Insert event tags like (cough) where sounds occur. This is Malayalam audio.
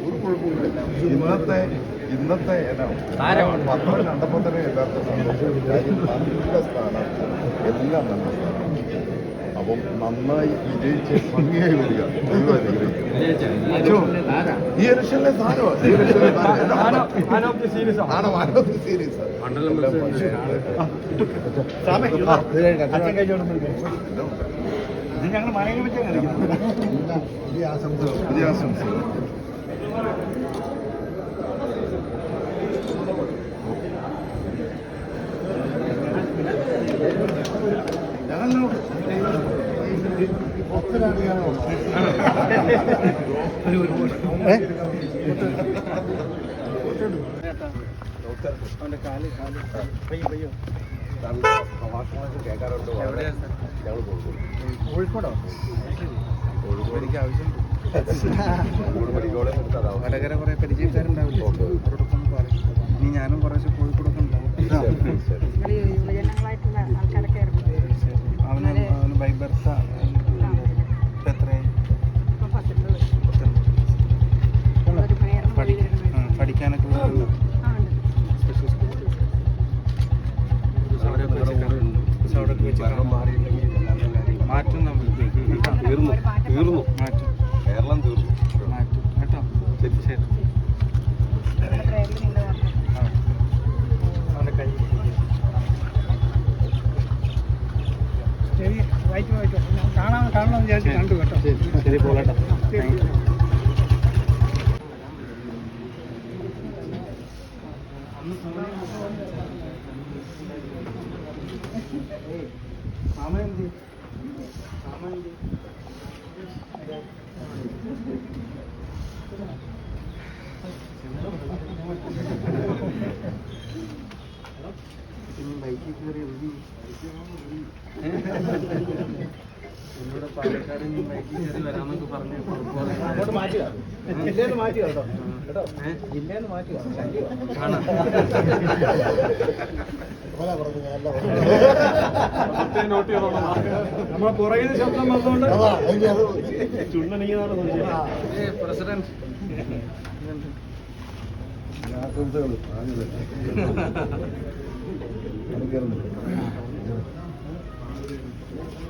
ഒരു കുഴപ്പമില്ല ഇന്നത്തെ ഇന്നത്തെ പത്രം കണ്ടപ്പോൾ തന്നെ എല്ലാവർക്കും സന്തോഷം. സ്ഥാനാർത്ഥി എല്ലാം നല്ല സ്ഥാനാർത്ഥി അപ്പം നന്നായി വിജയിച്ച് ഭംഗിയായി വരിക. ഈ ഇലക്ഷനിലെ സ്ഥാനമാണ് ഈ ഇലക്ഷനിലെ സ്ഥാനം ആണോ. ആനോക്ക് സീരീസ് ഞങ്ങൾ മലയെ വെച്ചാൽ പുതിയ ആശംസകൾ അവന്റെ കാൽ കാൽ പയ്യോ പയ്യോ കേൾക്കാറുണ്ട് ഞങ്ങൾ കോഴിക്കോടോ കോഴിക്കോട് ആവശ്യമുണ്ട് കോഴിക്കോട് മെഡിക്കൽ എടുത്തതാ വടകര കുറെ പരിചയക്കാരുണ്ടാവില്ലേ അവരോടൊക്കെ ഒന്ന് പറയും ഇനി ഞാനും കുറേശ്ശെ കോഴിക്കോടൊക്കെ ഉണ്ടാവും. അവന് അവന് ബൈ മാറ്റും നമ്മൾ തീർന്നു. തീർന്നു. മാറ്റും. കേരളം തീർന്നു. മാറ്റും. കേട്ടോ? ശരി ശരി. ശരി. വായിച്ചു വായിച്ചു കാണാൻ കാണണമെന്ന് വിചാരിച്ചു കണ്ടു കേട്ടോ. ശരി ശരി പോകട്ടെ. താങ്ക് യു ബൈക്കിൽ കയറി എഴുതി എന്നോട് പാലക്കാട് നീ ബൈക്കിൽ കയറി വരാമെന്നൊക്കെ പറഞ്ഞു അങ്ങോട്ട് മാറ്റുക ജില്ലയിൽ മാറ്റുക കേട്ടോ കേട്ടോ? ജില്ലയിൽ മാറ്റുക ആണോ? (laughs) (laughs) നമ്മളെ പുറകിൽ ശബ്ദം വന്നുകൊണ്ട് പ്രസിഡന്റ്. ആശംസകൾ ആദ്യം (laughs)